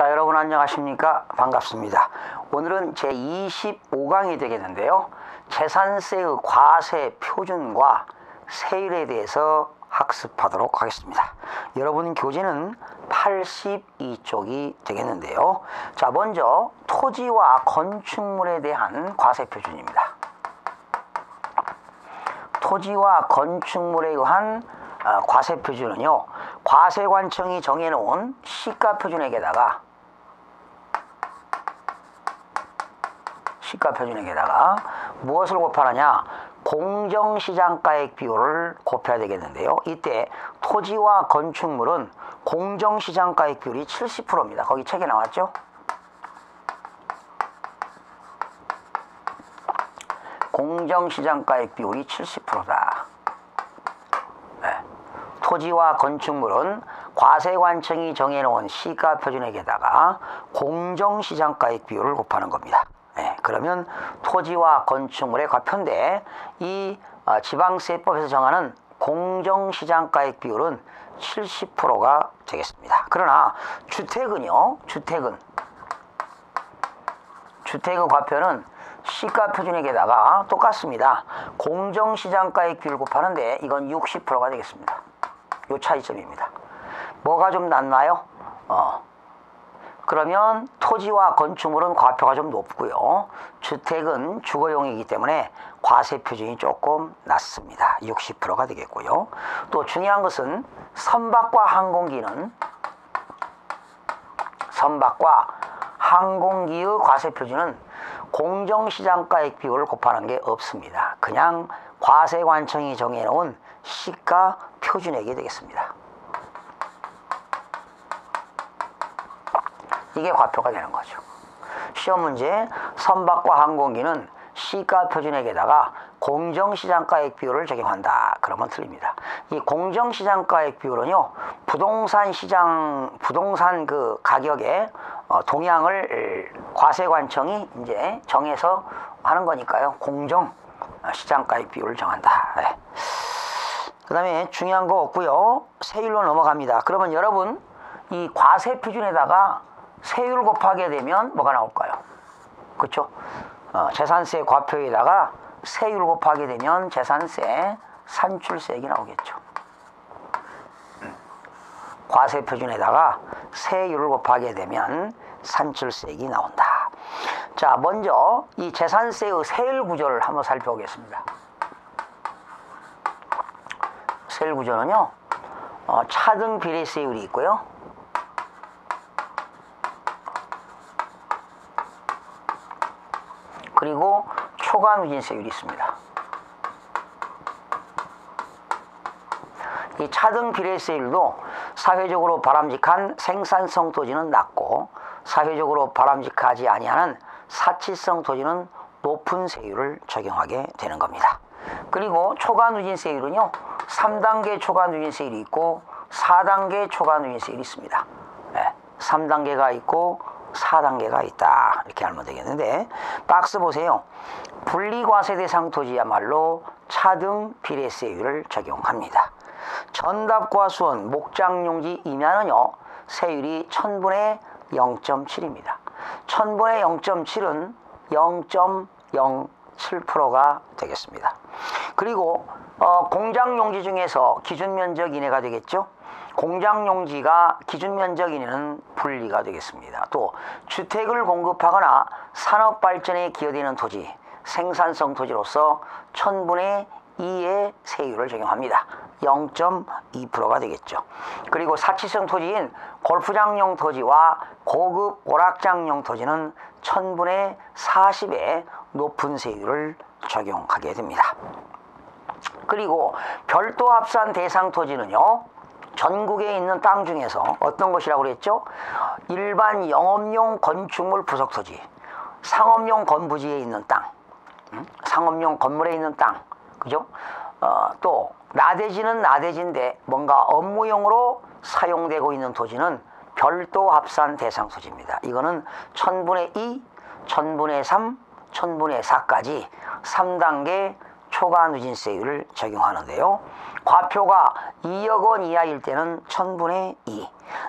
자 여러분 안녕하십니까? 반갑습니다. 오늘은 제 25강이 되겠는데요. 재산세의 과세 표준과 세율에 대해서 학습하도록 하겠습니다. 여러분 교재는 82쪽이 되겠는데요. 자 먼저 토지와 건축물에 대한 과세 표준입니다. 토지와 건축물에 의한 어, 과세 표준은요 과세관청이 정해놓은 시가 표준액에다가 시가 표준액에다가 무엇을 곱하느냐? 공정시장가액 비율을 곱해야 되겠는데요. 이때 토지와 건축물은 공정시장가액 비율이 70%입니다. 거기 책에 나왔죠? 공정시장가액 비율이 70%다. 토지와 건축물은 과세관청이 정해놓은 시가 표준액에다가 공정시장가액 비율을 곱하는 겁니다. 네, 그러면 토지와 건축물의 과표인데 이 어, 지방세법에서 정하는 공정시장가액 비율은 70%가 되겠습니다. 그러나 주택은요, 주택은 주택의 과표는 시가 표준액에다가 똑같습니다. 공정시장가액 비율 곱하는데 이건 60%가 되겠습니다. 요 차이점입니다. 뭐가 좀 낫나요? 어. 그러면 토지와 건축물은 과표가 좀 높고요. 주택은 주거용이기 때문에 과세 표준이 조금 낮습니다. 60%가 되겠고요. 또 중요한 것은 선박과 항공기는 선박과 항공기의 과세 표준은 공정시장가액 비율을 곱하는 게 없습니다. 그냥 과세관청이 정해놓은 시가 표준액이 되겠습니다. 이게 과표가 되는 거죠. 시험 문제 선박과 항공기는 시가 표준액에다가 공정시장가액 비율을 적용한다. 그러면 틀립니다. 이 공정시장가액 비율은요, 부동산 시장, 부동산 그 가격의 어, 동향을 과세관청이 이제 정해서 하는 거니까요. 공정 시장가액 비율을 정한다. 네. 그 다음에 중요한 거 없고요. 세율로 넘어갑니다. 그러면 여러분 이 과세 표준에다가 세율 곱하게 되면 뭐가 나올까요? 그렇죠? 어, 재산세 과표에다가 세율 곱하게 되면 재산세 산출세액이 나오겠죠. 과세 표준에다가 세율을 곱하게 되면 산출세액이 나온다. 자, 먼저 이 재산세의 세율 구조를 한번 살펴보겠습니다. 세율 구조는요, 어, 차등 비례세율이 있고요. 그리고 초과 누진세율이 있습니다. 이 차등 비례세율도 사회적으로 바람직한 생산성 토지는 낮고 사회적으로 바람직하지 아니하는 사치성 토지는 높은 세율을 적용하게 되는 겁니다. 그리고 초과 누진세율은요. 3단계 초과 누진세율이 있고 4단계 초과 누진세율이 있습니다. 네, 3단계가 있고 4단계가 있다. 이렇게 알면 되겠는데 박스 보세요. 분리과세 대상 토지야말로 차등 비례세율을 적용합니다. 전답과 수원, 목장용지 이면은요. 세율이 1000분의 0.7입니다. 1000분의 0.7은 0.07%가 되겠습니다. 그리고 어, 공장용지 중에서 기준면적 이내가 되겠죠. 공장 용지가 기준 면적 이내는 분리가 되겠습니다. 또 주택을 공급하거나 산업 발전에 기여되는 토지, 생산성 토지로서 1000분의 2의 세율을 적용합니다. 0.2%가 되겠죠. 그리고 사치성 토지인 골프장용 토지와 고급 오락장용 토지는 1000분의 40의 높은 세율을 적용하게 됩니다. 그리고 별도 합산 대상 토지는요. 전국에 있는 땅 중에서 어떤 것이라고 그랬죠? 일반 영업용 건축물 부속 토지, 상업용 건부지에 있는 땅, 음? 상업용 건물에 있는 땅, 그죠? 어, 또 나대지는 나대지인데 뭔가 업무용으로 사용되고 있는 토지는 별도 합산 대상 토지입니다. 이거는 천분의 2, 천분의 3, 천분의 4까지 3단계 초과 누진세율을 적용하는데요. 과표가 2억 원 이하일 때는 천분의 2,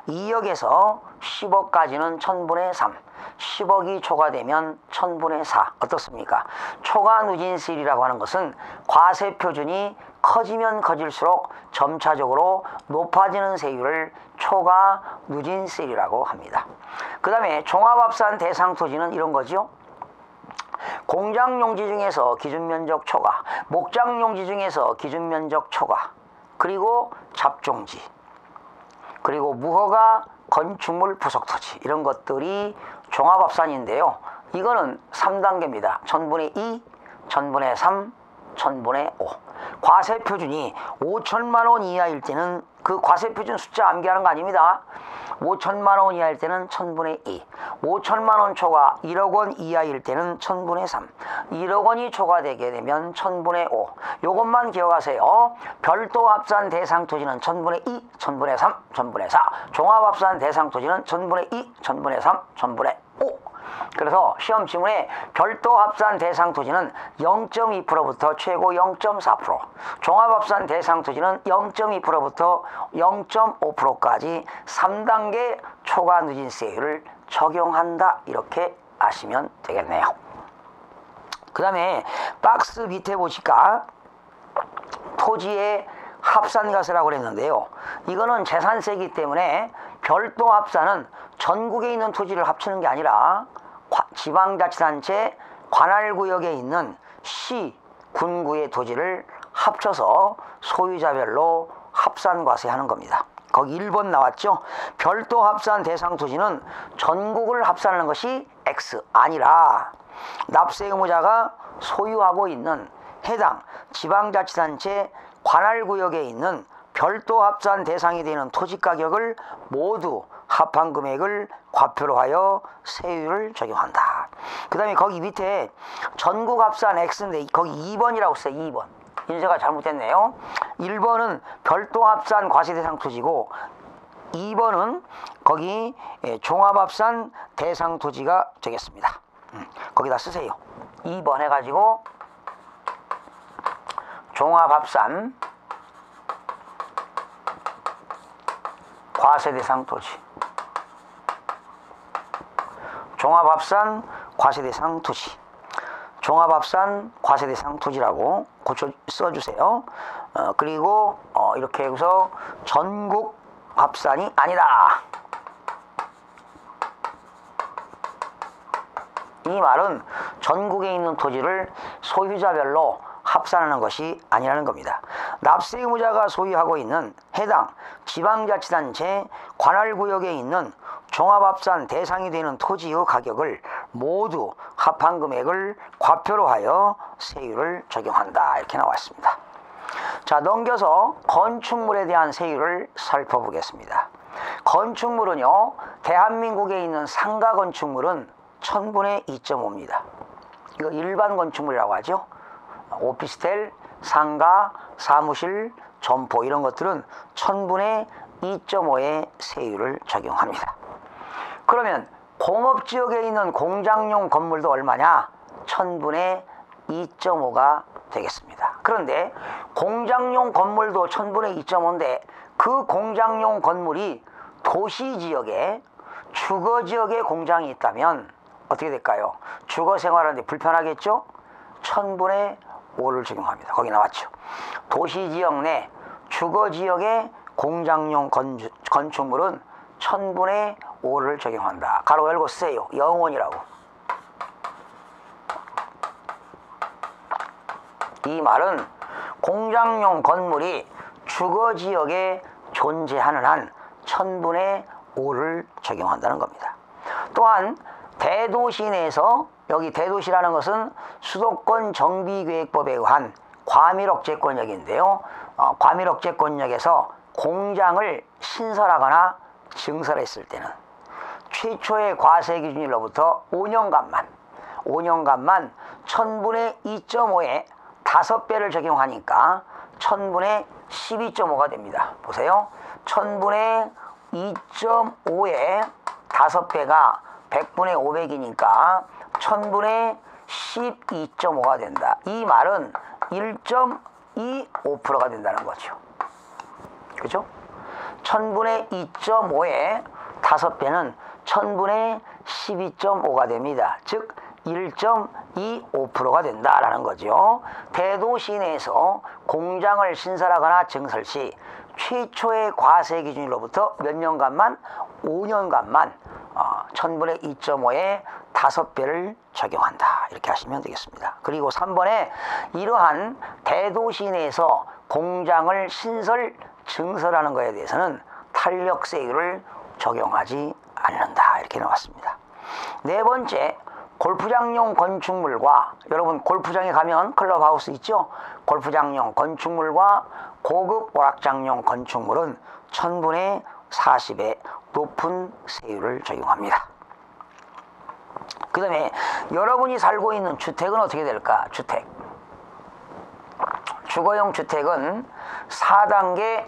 2억에서 10억까지는 1000분의 3. 10억이 초과되면 1000분의 4. 어떻습니까? 초과 누진세율이라고 하는 것은 과세 표준이 커지면 커질수록 점차적으로 높아지는 세율을 초과 누진세율이라고 합니다. 그 다음에 종합합산 대상 토지는 이런 거죠. 공장 용지 중에서 기준 면적 초과, 목장 용지 중에서 기준 면적 초과, 그리고 잡종지, 그리고 무허가 건축물 부속 토지 이런 것들이 종합합산인데요. 이거는 3단계입니다. 1000분의 2, 1000분의 3, 1000분의 5. 과세 표준이 5천만 원 이하일 때는 그 과세 표준 숫자 암기하는 거 아닙니다. 5천만 원 이하일 때는 1000분의 2. 5천만 원 초과 1억 원 이하일 때는 1000분의 3. 1억 원이 초과되게 되면 1000분의 5. 요것만 기억하세요. 별도 합산 대상 토지는 1000분의 2, 1000분의 3, 1000분의 4. 종합 합산 대상 토지는 1000분의 2, 1000분의 3, 1000분의 5. 그래서 시험 지문에 별도 합산 대상 토지는 0.2%부터 최고 0.4%, 종합 합산 대상 토지는 0.2%부터 0.5%까지 3단계 초과 누진세율을 적용한다. 이렇게 아시면 되겠네요. 그 다음에 박스 밑에 보실까? 토지의 합산가세라고 그랬는데요. 이거는 재산세이기 때문에 별도 합산은 전국에 있는 토지를 합치는 게 아니라 지방자치단체 관할구역에 있는 시, 군구의 토지를 합쳐서 소유자별로 합산과세하는 겁니다. 거기 1번 나왔죠? 별도 합산 대상 토지는 전국을 합산하는 것이 X 아니라 납세 의무자가 소유하고 있는 해당 지방자치단체 관할구역에 있는 별도 합산 대상이 되는 토지 가격을 모두 합한 금액을 과표로 하여 세율을 적용한다. 그 다음에 거기 밑에 전국 합산 X인데 거기 2번이라고 써요. 2번. 인쇄가 잘못됐네요. 1번은 별도 합산 과세 대상 토지고 2번은 거기 예, 종합합산 대상 토지가 되겠습니다. 음, 거기다 쓰세요. 2번 해가지고 종합합산 과세 대상 토지 종합합산 과세 대상 토지 종합합산 과세 대상 토지라고 고쳐 써주세요. 어, 그리고 어, 이렇게 해서 전국 합산이 아니다. 이 말은 전국에 있는 토지를 소유자별로 합산하는 것이 아니라는 겁니다. 납세 의무자가 소유하고 있는 해당 지방자치단체 관할구역에 있는 종합합산 대상이 되는 토지의 가격을 모두 합한 금액을 과표로 하여 세율을 적용한다 이렇게 나왔습니다. 자 넘겨서 건축물에 대한 세율을 살펴보겠습니다. 건축물은요 대한민국에 있는 상가 건축물은 천분의 2.5입니다. 이거 일반 건축물이라고 하죠. 오피스텔, 상가, 사무실, 점포 이런 것들은 천분의 2.5의 세율을 적용합니다. 그러면 공업지역에 있는 공장용 건물도 얼마냐? 천분의 2.5가 되겠습니다. 그런데 공장용 건물도 천분의 2.5인데 그 공장용 건물이 도시지역에 주거지역에 공장이 있다면 어떻게 될까요? 주거 생활하는데 불편하겠죠? 천분의 5를 적용합니다. 거기 나왔죠. 도시지역 내 주거지역의 공장용 건주, 건축물은 천분의 5를 적용한다. 가로 열고 쓰세요. 영원이라고. 이 말은 공장용 건물이 주거지역에 존재하는 한 천분의 5를 적용한다는 겁니다. 또한 대도시 내에서 여기 대도시라는 것은 수도권 정비계획법에 의한 과밀억제권역인데요. 어, 과밀억제권역에서 공장을 신설하거나 증설했을 때는 최초의 과세 기준일로부터 5년간만 5년간만 1000분의 2.5에 5배를 적용하니까 1000분의 12.5가 됩니다. 보세요. 1000분의 2.5에 5배가 100분의 500이니까 1000분의 12.5가 된다. 이 말은 1.25%가 된다는 거죠. 그죠? 천분의 2.5에 다섯 배는 천분의 12.5가 됩니다. 즉 1.25%가 된다라는 거죠. 대도시 내에서 공장을 신설하거나 증설 시 최초의 과세 기준으로부터 몇 년간만 5년간만 어, 천분의 2.5에 다섯 배를 적용한다. 이렇게 하시면 되겠습니다. 그리고 3번에 이러한 대도시 내에서 공장을 신설, 증설하는 것에 대해서는 탄력세율을 적용하지 않는다. 이렇게 나왔습니다. 네 번째, 골프장용 건축물과 여러분 골프장에 가면 클럽하우스 있죠? 골프장용 건축물과 고급 오락장용 건축물은 천분의 40의 높은 세율을 적용합니다. 그 다음에 여러분이 살고 있는 주택은 어떻게 될까? 주택. 주거용 주택은 4단계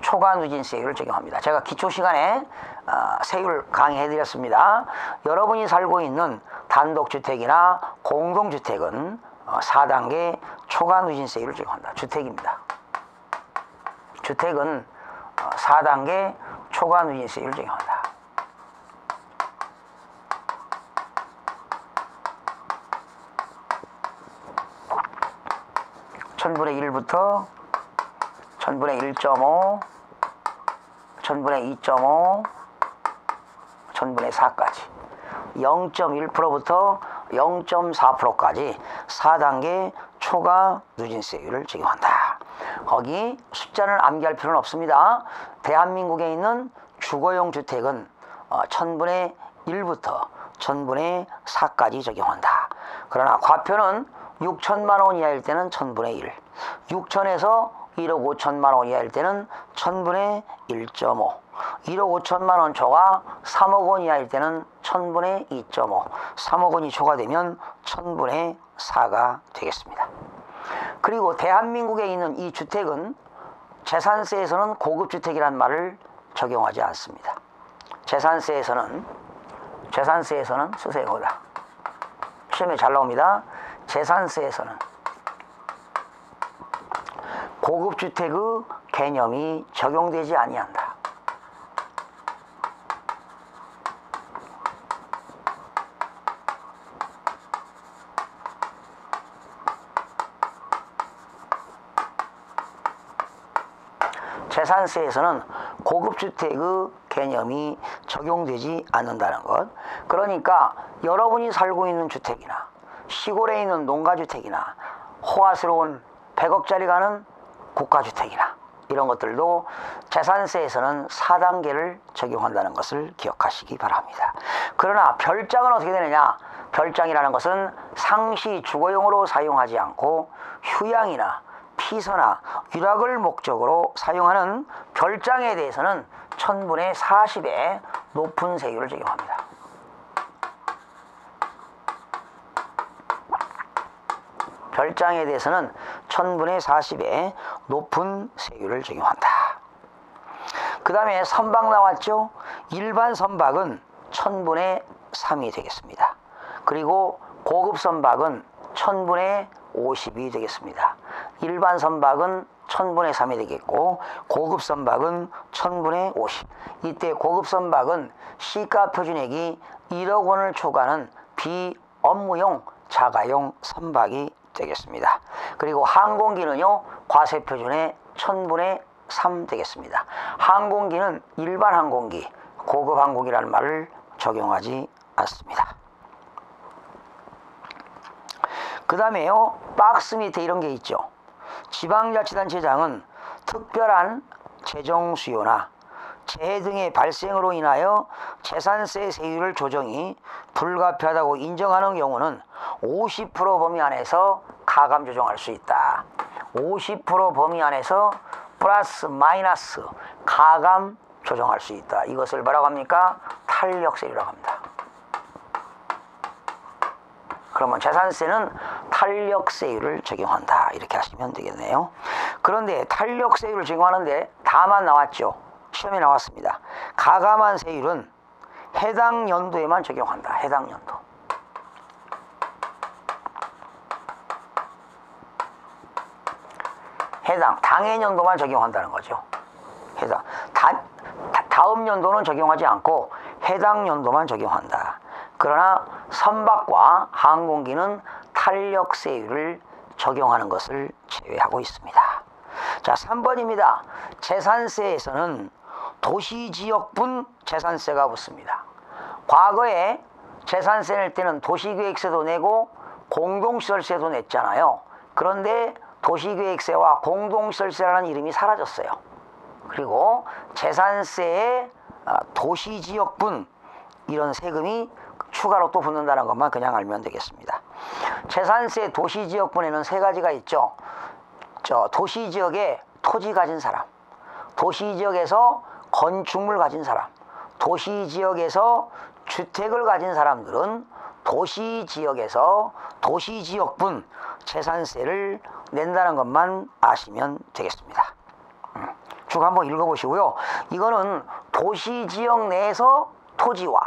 초과 누진 세율을 적용합니다. 제가 기초 시간에 어, 세율 강의해 드렸습니다. 여러분이 살고 있는 단독주택이나 공동주택은 4단계 어, 초과 누진 세율을 적용한다. 주택입니다. 주택은 4단계 어, 초과 누진세율을 적용한다. 천분의 1부터 천분의 1.5 천분의 2.5 천분의 4까지 0.1%부터 0.4%까지 4단계 초과 누진세율을 적용한다. 거기 숫자를 암기할 필요는 없습니다. 대한민국에 있는 주거용 주택은 어, 천분의 1부터 천분의 4까지 적용한다. 그러나 과표는 6천만 원 이하일 때는 천분의 1, 6천에서 1억 5천만 원 이하일 때는 천분의 1.5, 1억 5천만 원 초과 3억 원 이하일 때는 천분의 2.5, 3억 원이 초과되면 천분의 4가 되겠습니다. 그리고 대한민국에 있는 이 주택은 재산세에서는 고급주택이란 말을 적용하지 않습니다. 재산세에서는 재산세에서는 쓰세요 거다. 시험에 잘 나옵니다. 재산세에서는 고급주택의 개념이 적용되지 아니한다. 재산세에서는 고급주택의 개념이 적용되지 않는다는 것. 그러니까 여러분이 살고 있는 주택이나 시골에 있는 농가주택이나 호화스러운 100억짜리 가는 국가주택이나 이런 것들도 재산세에서는 4단계를 적용한다는 것을 기억하시기 바랍니다. 그러나 별장은 어떻게 되느냐? 별장이라는 것은 상시 주거용으로 사용하지 않고 휴양이나 피서나 유락을 목적으로 사용하는 별장에 대해서는 천분의 40의 높은 세율을 적용합니다. 별장에 대해서는 천분의 40의 높은 세율을 적용한다. 그 다음에 선박 나왔죠? 일반 선박은 천분의 3이 되겠습니다. 그리고 고급 선박은 천분의 50이 되겠습니다. 일반 선박은 천분의 3이 되겠고 고급 선박은 천분의 50. 이때 고급 선박은 시가 표준액이 1억 원을 초과하는 비업무용 자가용 선박이 되겠습니다. 그리고 항공기는요, 과세 표준의 천분의 3 되겠습니다. 항공기는 일반 항공기, 고급 항공기라는 말을 적용하지 않습니다. 그 다음에요, 박스 밑에 이런 게 있죠. 지방자치단체장은 특별한 재정 수요나 재해 등의 발생으로 인하여 재산세 세율을 조정이 불가피하다고 인정하는 경우는 50% 범위 안에서 가감 조정할 수 있다. 50% 범위 안에서 플러스 마이너스 가감 조정할 수 있다. 이것을 뭐라고 합니까? 탄력세율이라고 합니다. 그러면 재산세는 탄력세율을 적용한다. 이렇게 하시면 되겠네요. 그런데 탄력세율을 적용하는데 다만 나왔죠. 시험에 나왔습니다. 가감한 세율은 해당 연도에만 적용한다. 해당 연도. 해당 당해년도만 적용한다는 거죠. 해당 단 다음 연도는 적용하지 않고 해당 연도만 적용한다. 그러나 선박과 항공기는 탄력세율을 적용하는 것을 제외하고 있습니다. 자, 3번입니다. 재산세에서는 도시지역분 재산세가 붙습니다. 과거에 재산세 낼 때는 도시계획세도 내고 공동시설세도 냈잖아요. 그런데 도시계획세와 공동시설세라는 이름이 사라졌어요. 그리고 재산세에 아, 도시지역분 이런 세금이 추가로 또 붙는다는 것만 그냥 알면 되겠습니다. 재산세 도시지역분에는 세 가지가 있죠. 저 도시지역에 토지 가진 사람, 도시지역에서 건축물 가진 사람, 도시지역에서 주택을 가진 사람들은 도시지역에서 도시지역분 재산세를 낸다는 것만 아시면 되겠습니다. 음, 쭉 한번 읽어보시고요. 이거는 도시지역 내에서 토지와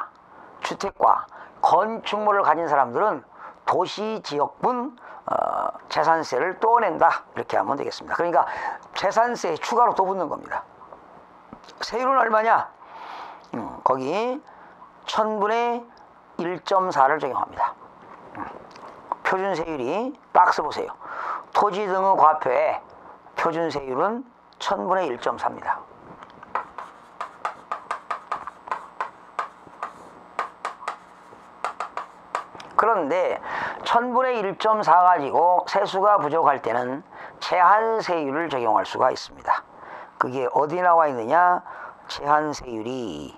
주택과 건축물을 가진 사람들은 도시 지역분 어, 재산세를 또 낸다 이렇게 하면 되겠습니다. 그러니까 재산세에 추가로 또 붙는 겁니다. 세율은 얼마냐? 음, 거기 천분의 1.4를 적용합니다. 음, 표준 세율이 박스 보세요. 토지 등의 과표에 표준 세율은 천분의 1.4입니다. 그런데 천분의 1.4 가지고 세수가 부족할 때는 제한세율을 적용할 수가 있습니다. 그게 어디 나와 있느냐? 제한세율이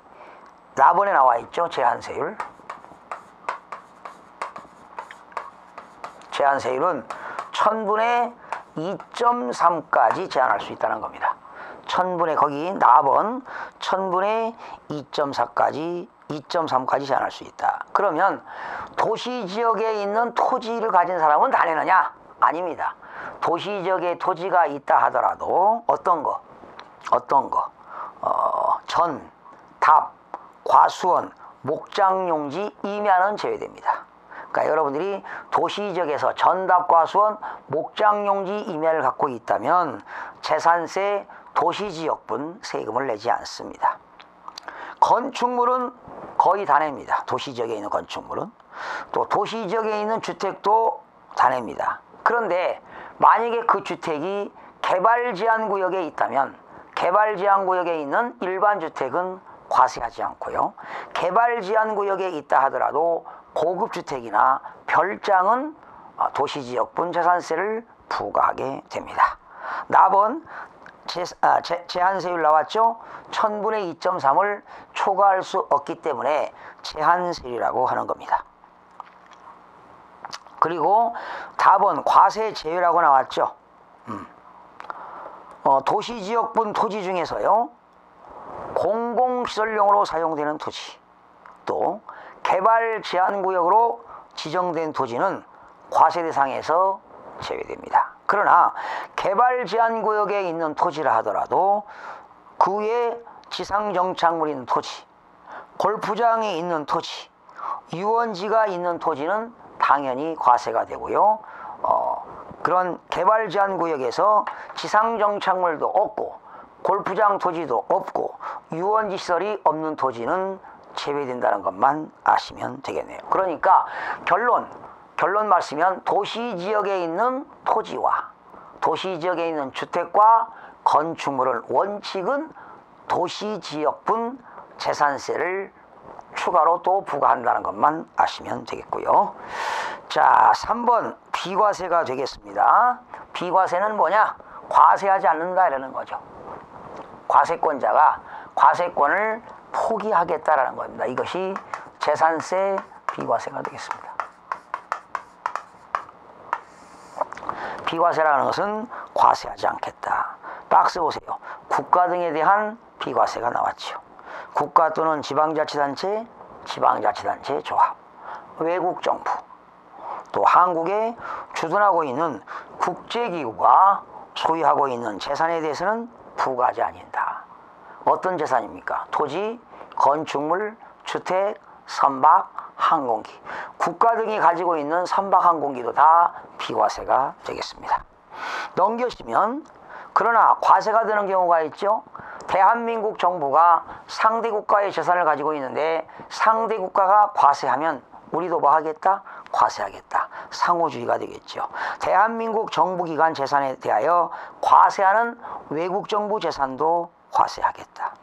나번에 나와 있죠. 제한세율. 제한세율은 천분의 2.3까지 제한할 수 있다는 겁니다. 천분의 거기 나번 천분의 2.4까지 2.3까지 제한할 수 있다. 그러면 도시 지역에 있는 토지를 가진 사람은 다 내느냐? 아닙니다. 도시 지역에 토지가 있다 하더라도 어떤 거? 어떤 거? 어, 전, 답, 과수원, 목장용지, 임야는 제외됩니다. 그러니까 여러분들이 도시 지역에서 전답, 과수원, 목장용지, 임야를 갖고 있다면 재산세 도시 지역분 세금을 내지 않습니다. 건축물은 거의 다 냅니다. 도시 지역에 있는 건축물은. 또 도시 지역에 있는 주택도 다 냅니다. 그런데 만약에 그 주택이 개발 제한 구역에 있다면 개발 제한 구역에 있는 일반 주택은 과세하지 않고요. 개발 제한 구역에 있다 하더라도 고급 주택이나 별장은 도시 지역분 재산세를 부과하게 됩니다. 나번 제, 아, 제, 제한세율 나왔죠? 천분의 2.3을 초과할 수 없기 때문에 제한세율이라고 하는 겁니다. 그리고 답은 과세 제외라고 나왔죠. 음. 어, 도시지역분 토지 중에서요. 공공시설용으로 사용되는 토지 또 개발 제한구역으로 지정된 토지는 과세 대상에서 제외됩니다. 그러나 개발 제한 구역에 있는 토지라 하더라도 그 외에 지상 정착물이 있는 토지, 골프장이 있는 토지, 유원지가 있는 토지는 당연히 과세가 되고요. 어, 그런 개발 제한 구역에서 지상 정착물도 없고 골프장 토지도 없고 유원지 시설이 없는 토지는 제외된다는 것만 아시면 되겠네요. 그러니까 결론 결론 말씀이면 도시 지역에 있는 토지와 도시 지역에 있는 주택과 건축물은 원칙은 도시 지역분 재산세를 추가로 또 부과한다는 것만 아시면 되겠고요. 자, 3번 비과세가 되겠습니다. 비과세는 뭐냐? 과세하지 않는다 이라는 거죠. 과세권자가 과세권을 포기하겠다라는 겁니다. 이것이 재산세 비과세가 되겠습니다. 비과세라는 것은 과세하지 않겠다. 박스 보세요. 국가 등에 대한 비과세가 나왔죠. 국가 또는 지방자치단체, 지방자치단체 조합, 외국 정부, 또 한국에 주둔하고 있는 국제기구가 소유하고 있는 재산에 대해서는 부과하지 아닌다. 어떤 재산입니까? 토지, 건축물, 주택, 선박, 항공기. 국가 등이 가지고 있는 선박, 항 공기도 다 비과세가 되겠습니다. 넘겨시면 그러나 과세가 되는 경우가 있죠. 대한민국 정부가 상대 국가의 재산을 가지고 있는데 상대 국가가 과세하면 우리도 뭐 하겠다? 과세하겠다. 상호주의가 되겠죠. 대한민국 정부기관 재산에 대하여 과세하는 외국 정부 재산도 과세하겠다.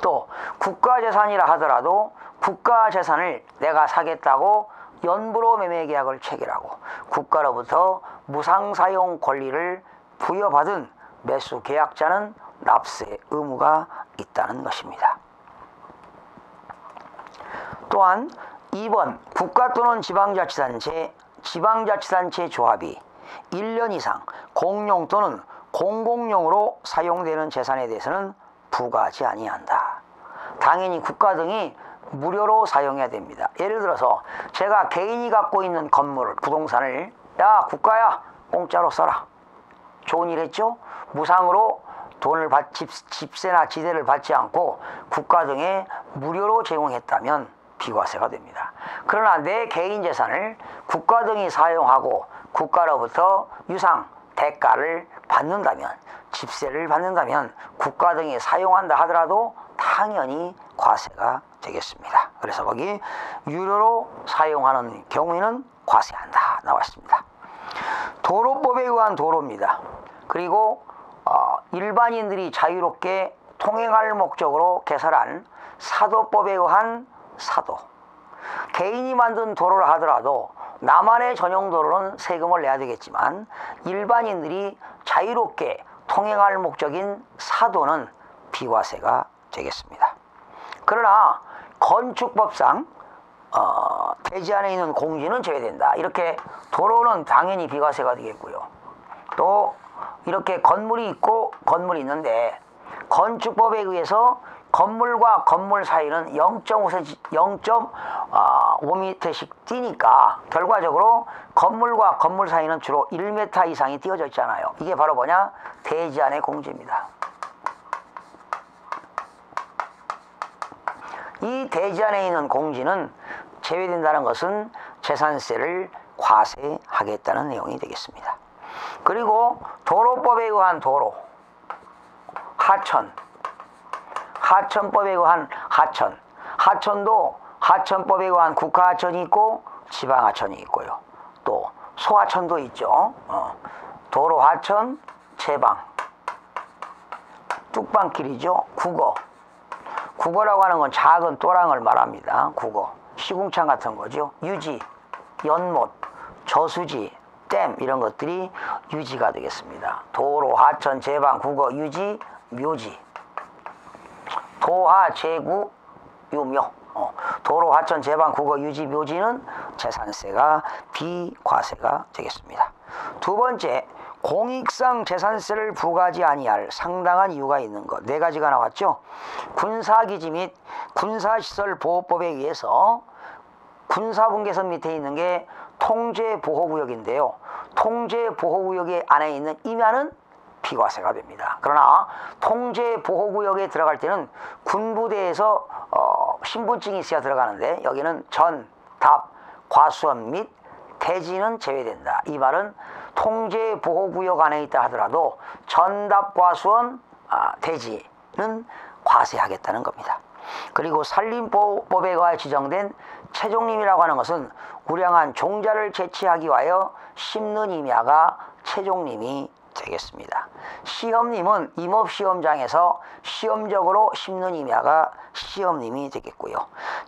또 국가 재산이라 하더라도 국가 재산을 내가 사겠다고 연부로 매매 계약을 체결하고 국가로부터 무상 사용 권리를 부여받은 매수 계약자는 납세 의무가 있다는 것입니다. 또한 2번 국가 또는 지방자치단체, 지방자치단체 조합이 1년 이상 공용 또는 공공용으로 사용되는 재산에 대해서는 부과하지 아니한다. 당연히 국가 등이 무료로 사용해야 됩니다. 예를 들어서 제가 개인이 갖고 있는 건물, 부동산을 야 국가야 공짜로 써라. 좋은 일 했죠? 무상으로 돈을 받, 집, 집세나 지대를 받지 않고 국가 등에 무료로 제공했다면 비과세가 됩니다. 그러나 내 개인 재산을 국가 등이 사용하고 국가로부터 유상, 대가를 받는다면 집세를 받는다면 국가 등이 사용한다 하더라도 당연히 과세가 되겠습니다. 그래서 거기 유료로 사용하는 경우에는 과세한다 나왔습니다. 도로법에 의한 도로입니다. 그리고 어, 일반인들이 자유롭게 통행할 목적으로 개설한 사도법에 의한 사도. 개인이 만든 도로를 하더라도 나만의 전용 도로는 세금을 내야 되겠지만 일반인들이 자유롭게 통행할 목적인 사도는 비과세가 되겠습니다. 그러나 건축법상 어, 대지 안에 있는 공지는 제외된다. 이렇게 도로는 당연히 비과세가 되겠고요. 또 이렇게 건물이 있고 건물이 있는데 건축법에 의해서 건물과 건물 사이는 0.5cm, 0.5m씩 뛰니까 결과적으로 건물과 건물 사이는 주로 1m 이상이 띄어져 있잖아요. 이게 바로 뭐냐? 대지 안의 공지입니다. 이 대지 안에 있는 공지는 제외된다는 것은 재산세를 과세하겠다는 내용이 되겠습니다. 그리고 도로법에 의한 도로, 하천, 하천법에 의한 하천, 하천도 하천법에 의한 국가하천이 있고 지방하천이 있고요. 또 소하천도 있죠. 어. 도로하천, 제방, 뚝방길이죠. 국어. 국어라고 하는 건 작은 또랑을 말합니다. 국어. 시궁창 같은 거죠. 유지, 연못, 저수지, 댐 이런 것들이 유지가 되겠습니다. 도로, 하천, 제방, 국어, 유지, 묘지. 도하, 제구, 유묘. 어, 도로, 하천, 제방, 국어, 유지, 묘지는 재산세가 비과세가 되겠습니다. 두 번째, 공익상 재산세를 부과하지 아니할 상당한 이유가 있는 것 네 가지가 나왔죠. 군사기지 및 군사시설 보호법에 의해서 군사분계선 밑에 있는 게 통제보호구역인데요. 통제보호구역에 안에 있는 임야는 비과세가 됩니다. 그러나 통제보호구역에 들어갈 때는 군부대에서 어, 신분증이 있어야 들어가는데 여기는 전, 답, 과수원 및 대지는 제외된다. 이 말은 통제 보호 구역 안에 있다 하더라도 전답 과수원, 아, 대지는 과세하겠다는 겁니다. 그리고 산림보호법에 의해 지정된 채종림이라고 하는 것은 우량한 종자를 채취하기 위하여 심는 임야가 채종림이 되겠습니다. 시험님은 임업시험장에서 시험적으로 심는 임야가 시험님이 되겠고요.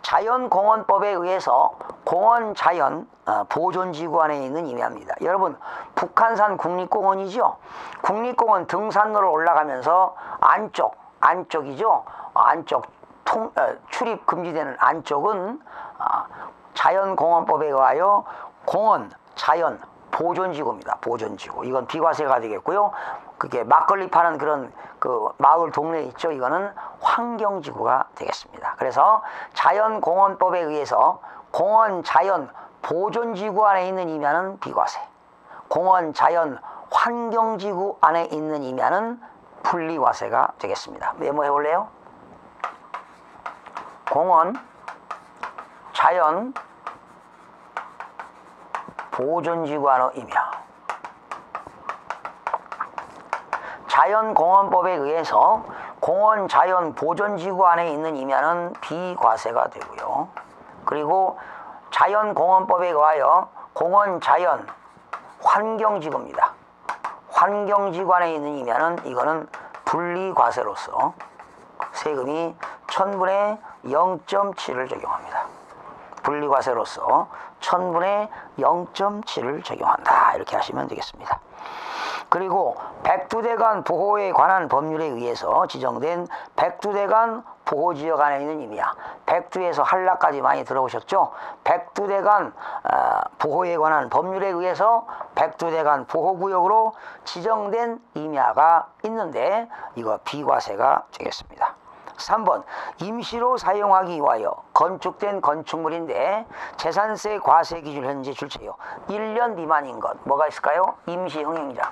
자연공원법에 의해서 공원자연 어, 보존지구 안에 있는 임야입니다. 여러분 북한산 국립공원이죠. 국립공원 등산로를 올라가면서 안쪽 안쪽이죠. 안쪽 통, 어, 출입 금지되는 안쪽은 어, 자연공원법에 의하여 공원 자연 보존지구입니다. 보존지구. 이건 비과세가 되겠고요. 그게 막걸리 파는 그런 그 마을 동네 있죠. 이거는 환경지구가 되겠습니다. 그래서 자연공원법에 의해서 공원 자연 보존지구 안에 있는 임야는 비과세. 공원 자연 환경지구 안에 있는 임야는 분리과세가 되겠습니다. 메모해 볼래요? 공원 자연 임야 자연공원법에 의해서 공원 자연 보존지구 안에 있는 임야는 비과세가 되고요. 그리고 자연공원법에 의하여 공원 자연 환경지구입니다. 환경지구 안에 있는 임야는 이거는 분리과세로서 세금이 1000분의 0.7을 적용합니다. 분리과세로서 1000분의 0.7을 적용한다. 이렇게 하시면 되겠습니다. 그리고 백두대간 보호에 관한 법률에 의해서 지정된 백두대간 보호지역 안에 있는 임야 백두에서 한라까지 많이 들어보셨죠? 백두대간 어, 보호에 관한 법률에 의해서 백두대간 보호구역으로 지정된 임야가 있는데 이거 비과세가 되겠습니다. 3번 임시로 사용하기 위하여 건축된 건축물인데 재산세 과세 기준 현재 출제요 1년 미만인 것 뭐가 있을까요? 임시 흥행장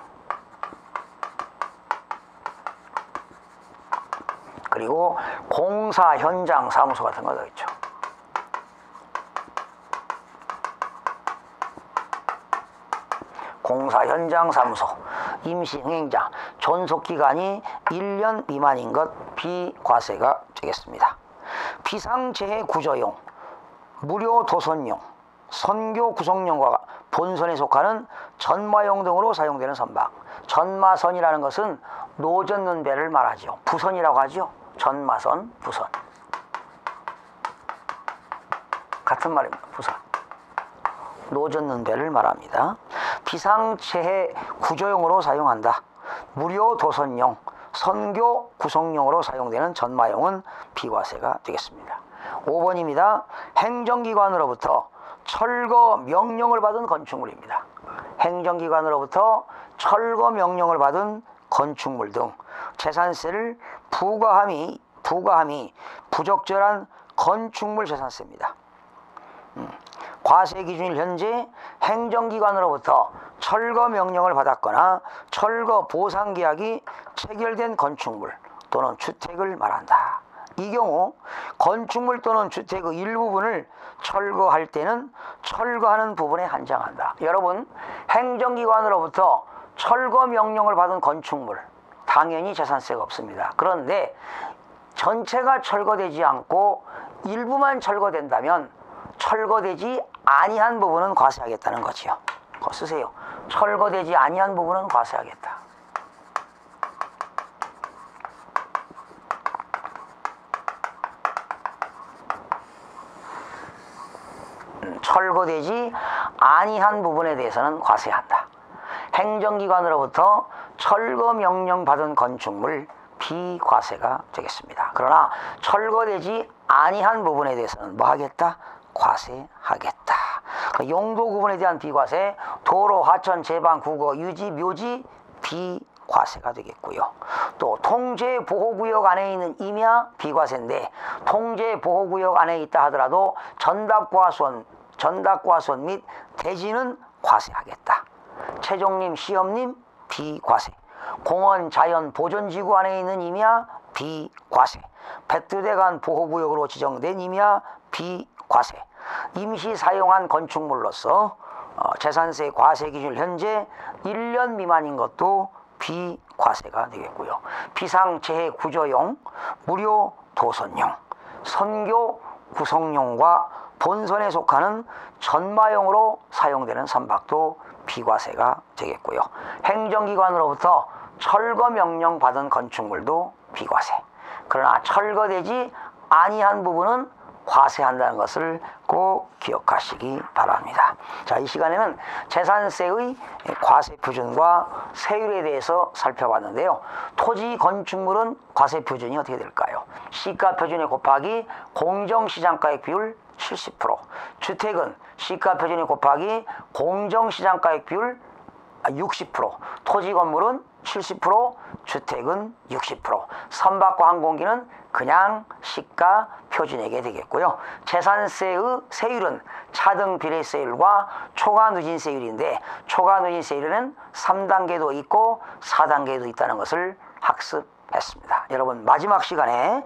그리고 공사 현장 사무소 같은 거도 있죠. 공사 현장 사무소, 임시 흥행장, 존속 기간이 1년 미만인 것 비과세가 되겠습니다. 비상재해 구조용, 무료 도선용, 선교 구성용과 본선에 속하는 전마용 등으로 사용되는 선박. 전마선이라는 것은 노젓는 배를 말하죠. 부선이라고 하죠. 전마선, 부선. 같은 말입니다. 부선. 노젓는 배를 말합니다. 비상체해 구조용으로 사용한다. 무료 도선용, 선교 구성용으로 사용되는 전마용은 비과세가 되겠습니다. 5번입니다. 행정기관으로부터 철거 명령을 받은 건축물입니다. 행정기관으로부터 철거 명령을 받은 건축물 등 재산세를 부과함이 부과함이 부적절한 건축물 재산세입니다. 음, 과세 기준일 현재 행정기관으로부터 철거 명령을 받았거나 철거 보상 계약이 체결된 건축물 또는 주택을 말한다. 이 경우 건축물 또는 주택의 일부분을 철거할 때는 철거하는 부분에 한정한다. 여러분 행정기관으로부터 철거 명령을 받은 건축물 당연히 재산세가 없습니다. 그런데 전체가 철거되지 않고 일부만 철거된다면 철거되지 아니한 부분은 과세하겠다는 거지요. 그거 쓰세요. 철거되지 아니한 부분은 과세하겠다. 음, 철거되지 아니한 부분에 대해서는 과세한다. 행정기관으로부터 철거 명령 받은 건축물 비과세가 되겠습니다. 그러나 철거되지 아니한 부분에 대해서는 뭐 하겠다? 과세하겠다. 그 용도 구분에 대한 비과세, 도로, 하천, 제방, 국어, 유지, 묘지 비과세가 되겠고요. 또 통제 보호구역 안에 있는 임야 비과세인데 통제 보호구역 안에 있다 하더라도 전답과손, 전답과손 및 대지는 과세하겠다. 최종님, 시험님 비과세. 공원 자연 보존지구 안에 있는 임야 비과세. 백두대간 보호구역으로 지정된 임야 비과세. 임시 사용한 건축물로서 어, 재산세 과세 기준 현재 1년 미만인 것도 비과세가 되겠고요. 비상재해 구조용, 무료 도선용, 선교 구성용과 본선에 속하는 전마용으로 사용되는 선박도 비과세가 되겠고요. 행정기관으로부터 철거 명령 받은 건축물도 비과세. 그러나 철거되지 아니한 부분은 과세한다는 것을 꼭 기억하시기 바랍니다. 자, 이 시간에는 재산세의 과세 표준과 세율에 대해서 살펴봤는데요. 토지 건축물은 과세 표준이 어떻게 될까요? 시가 표준에 곱하기 공정시장가액 비율 70%, 주택은 시가 표준에 곱하기 공정시장가액 비율 60%, 토지 건물은 70%, 주택은 60%, 선박과 항공기는 그냥 시가 표준액에 되겠고요. 재산세의 세율은 차등 비례세율과 초과 누진세율인데 초과 누진세율에는 3단계도 있고 4단계도 있다는 것을 학습했습니다. 여러분 마지막 시간에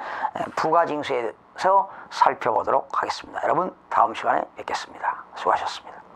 부가징수에서 살펴보도록 하겠습니다. 여러분 다음 시간에 뵙겠습니다. 수고하셨습니다.